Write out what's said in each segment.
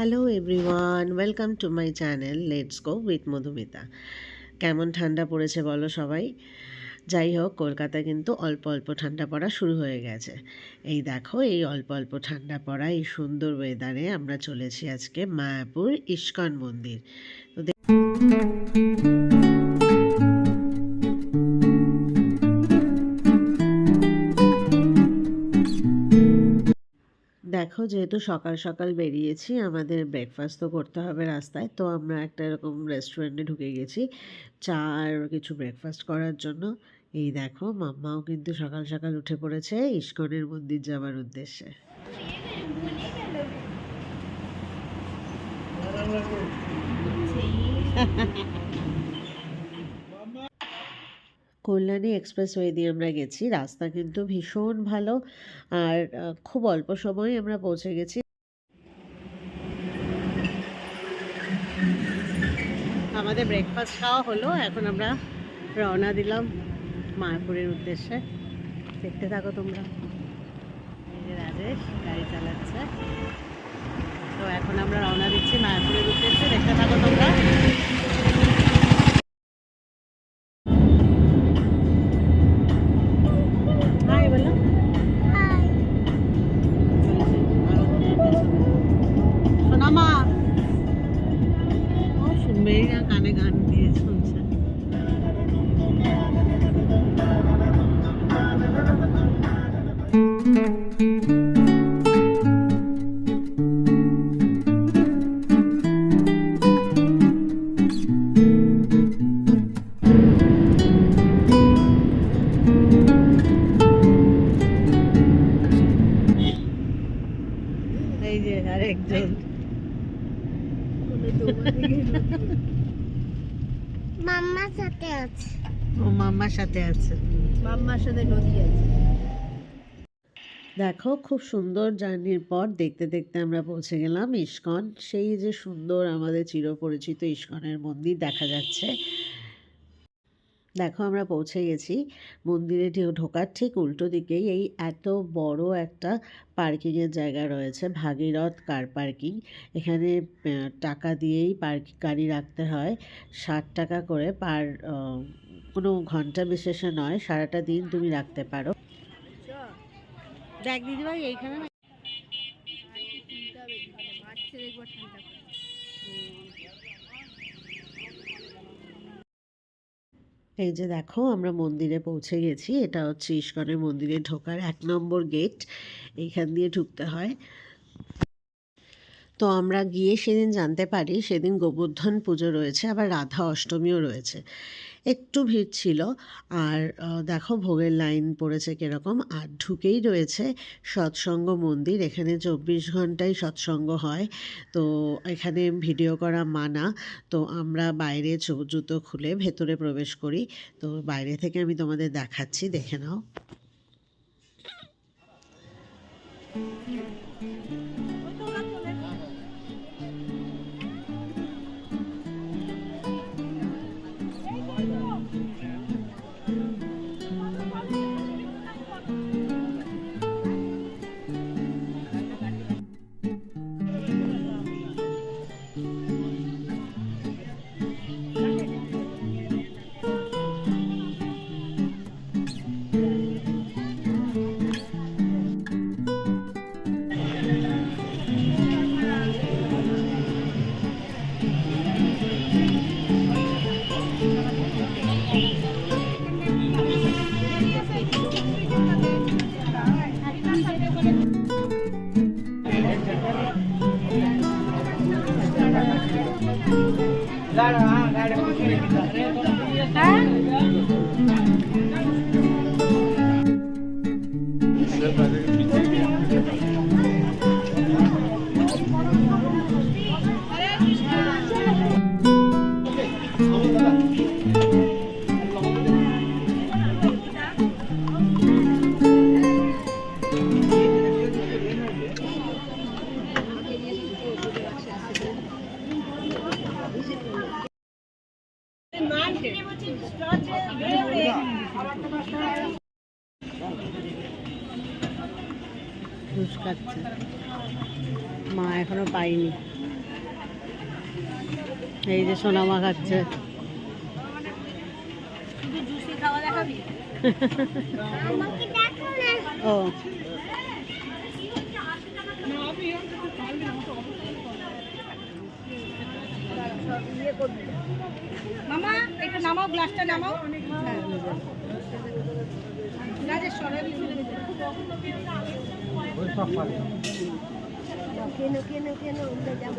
Hello everyone welcome to my channel let's go with Madhumita কেমন ঠান্ডা পড়েছে বলো সবাই? যাই হোক, কলকাতায় কিন্তু অল্প অল্প ঠান্ডা পড়া শুরু হয়ে গেছে। এই দেখো, এই অল্প অল্প ঠান্ডা পড়া, এই সুন্দর ওয়েদারে আমরা চলেছি আজকে মায়াপুর ইস্কন মন্দির। দেখো যেহেতু সকাল সকাল বেরিয়েছি আমাদের ব্রেকফাস্ট তো করতে হবে রাস্তায় তো আমরা একটা এরকম রেস্টুরেন্টে ঢুকে গেছি চা আর কিছু ব্রেকফাস্ট করার জন্য। এই দেখো মাম্মাও কিন্তু সকাল সকাল উঠে পড়েছে ইস্কনের মন্দির যাওয়ার উদ্দেশ্যে। কল্যাণী এক্সপ্রেসওয়ে দিয়ে আমরা গেছি। রাস্তা কিন্তু ভীষণ ভালো। আর খুব অল্প সময়ে আমরা পৌঁছে গেছি। আমাদের ব্রেকফাস্ট খাওয়া হলো। এখন আমরা রওনা দিলাম মায়াপুরের উদ্দেশ্যে। দেখতে থাকো তোমরা। রাজেশ, গাড়ি চালাচ্ছে। তো এখন আমরা রওনা দিচ্ছি মায়াপুরের উদ্দেশ্যে। দেখতে থাকো তোমরা। ও মাম্মার সাথে আছে। মাম্মার সাথে নদী আছে। দেখো খুব সুন্দর জার্নির পর দেখতে দেখতে আমরা পৌঁছে গেলাম ইস্কন। সেই যে সুন্দর আমাদের চিরপরিচিত ইস্কনের মন্দির দেখা যাচ্ছে। দেখো আমরা পৌঁছে গেছি। মন্দিরে ঢোকার ঠিক উল্টো দিকেই এই এত বড় একটা পার্কিংয়ের জায়গা রয়েছে ভাগীরথ কার পার্কিং। এখানে টাকা দিয়েই পার্ক গাড়ি রাখতে হয় ষাট টাকা করে পার কোনো ঘণ্টা বিশেষে নয় সারাটা দিন তুমি রাখতে পারো। দেখ দিদিভাই এইখানে এই যে দেখো আমরা মন্দিরে পৌঁছে গেছি। এটা হচ্ছে ইস্কনের মন্দিরে ঢোকার এক নম্বর গেট। এইখান দিয়ে ঢুকতে হয়। তো আমরা গিয়ে সেদিন জানতে পারি সেদিন গোবর্ধন পুজো রয়েছে আবার রাধা অষ্টমীও রয়েছে। একটু ভিড় ছিল। আর দেখো ভোগের লাইন পড়েছে কীরকম। আর ঢুকেই রয়েছে সৎসঙ্গ মন্দির। এখানে চব্বিশ ঘন্টাই সৎসঙ্গ হয়। তো এখানে ভিডিও করা মানা। তো আমরা বাইরে জুতো খুলে ভেতরে প্রবেশ করি। তো বাইরে থেকে আমি তোমাদের দেখাচ্ছি। দেখে নাও। ঘুষ খাচ্ছে। মা এখনও পাইনি। এই যে সোনামা খাচ্ছে। ও। মামা নামাও গ্লাসটা নামাও। কেন কেন কেন যাব।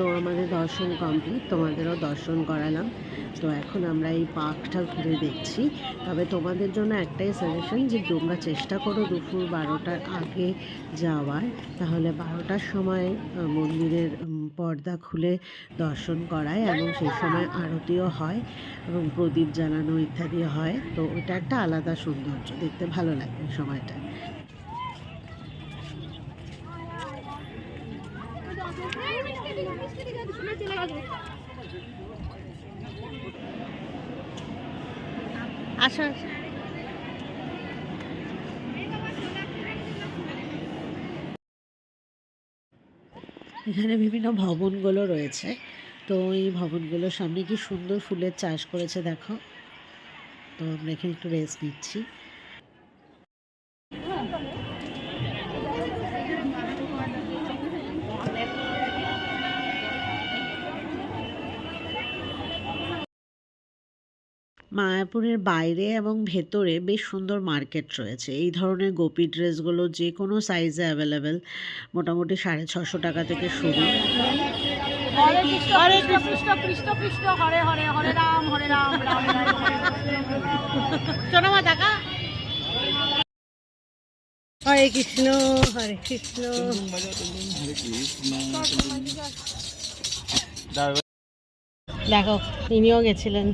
তো আমাদের দর্শন কমপ্লিট তোমাদেরও দর্শন করালাম। তো এখন আমরা এই পার্কটা ঘুরে দেখছি। তবে তোমাদের জন্য একটাই সাজেশন যে তোমরা চেষ্টা করো দুপুর বারোটার আগে যাওয়ার। তাহলে বারোটার সময় মন্দিরের পর্দা খুলে দর্শন করায় এবং সেই সময় আরতিও হয় এবং প্রদীপ জ্বালানো ইত্যাদি হয়। তো ওটা একটা আলাদা সৌন্দর্য, দেখতে ভালো লাগে সময়টা আসো এখানে বিভিন্ন ভবনগুলো রয়েছে। তো এই ভবনগুলোর সামনে কি সুন্দর ফুলের চাষ করেছে দেখো। তো আমরা এখানে একটু রেস্ট নিচ্ছি। মায়াপুরের বাইরে এবং ভেতরে বেশ সুন্দর মার্কেট রয়েছে। এই ধরনের গোপী ড্রেসগুলো যে কোনো সাইজে অ্যাভেলেবেল মোটামুটি সাড়ে ছশো টাকা থেকে শুরু। হরে কৃষ্ণ হরে কৃষ্ণ হরে কৃষ্ণ। দেখো, তিনিও গেছিলেন।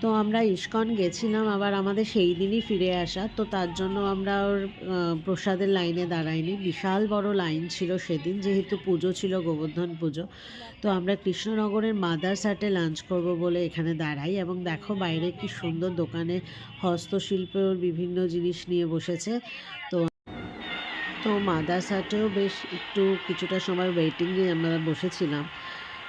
তো আমরা ইস্কন গেছিলাম, আবার আমাদের সেই দিনই ফিরে আসা। তো তার জন্য আমরা ওর প্রসাদের লাইনে দাঁড়াইনি। বিশাল বড় লাইন ছিল সেদিন, যেহেতু পুজো ছিল, গোবর্ধন পুজো। তো আমরা কৃষ্ণনগরের মাদার সাটে লাঞ্চ করব বলে এখানে দাঁড়াই এবং দেখো বাইরে কি সুন্দর দোকানে হস্তশিল্পের বিভিন্ন জিনিস নিয়ে বসেছে। তো তো মাদার সাটেও বেশ একটু কিছুটা সময় ওয়েটিংয়ে আমরা বসেছিলাম।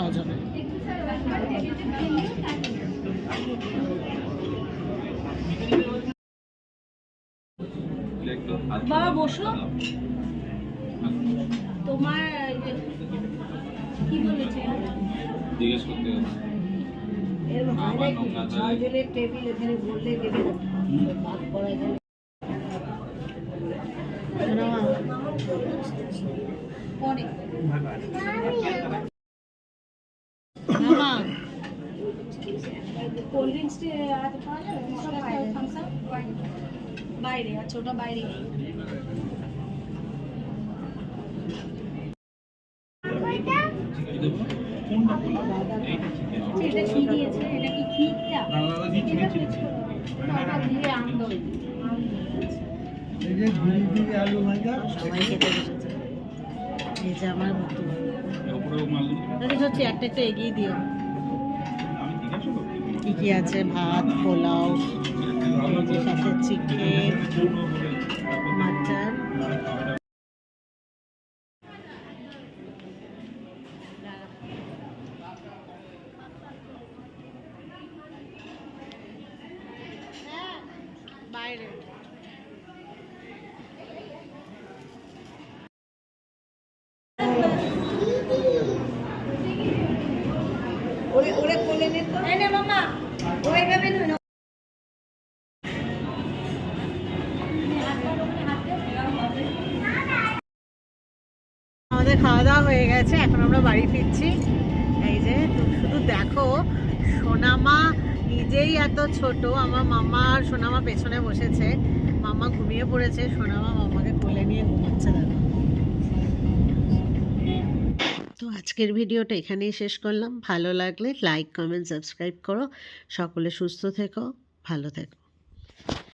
আওয়াজ হবে বাবা বসো। তোমার কি বলেছে? জিজ্ঞেস করতে হবে। আমার নোংরা জায়গায় সোনামা পরে মামা কোল্ড ড্রিঙ্কস পাওয়া যাবে? থামস আপ বাইরে। আচ্ছা ওটা বাইরে। এটা কি দিয়েছে এটা না, না, সবাই খেতে বসেছে। এই যে আমার মতো এর উপরেও মাল। দিচ্ছি। তাহলে হচ্ছে একটা একটা এগিয়ে দিও। কি কি আছে? ভাত পোলাও সাথে চিকেন মাটন। বাইরে। হয়ে গেছে, এখন আমরা বাড়ি ফিরছি। এই যে শুধু দেখো, সোনামা নিজেই এত ছোট, আমার মামা আর সোনামা পেছনে বসেছে। মামা ঘুমিয়ে পড়েছে, সোনামা মামাকে কোলে নিয়ে ঘুমাচ্ছে দেখো। তো আজকের ভিডিওটা এখানেই শেষ করলাম। ভালো লাগলে লাইক, কমেন্ট, সাবস্ক্রাইব করো। সকলে সুস্থ থেকো, ভালো থেকো।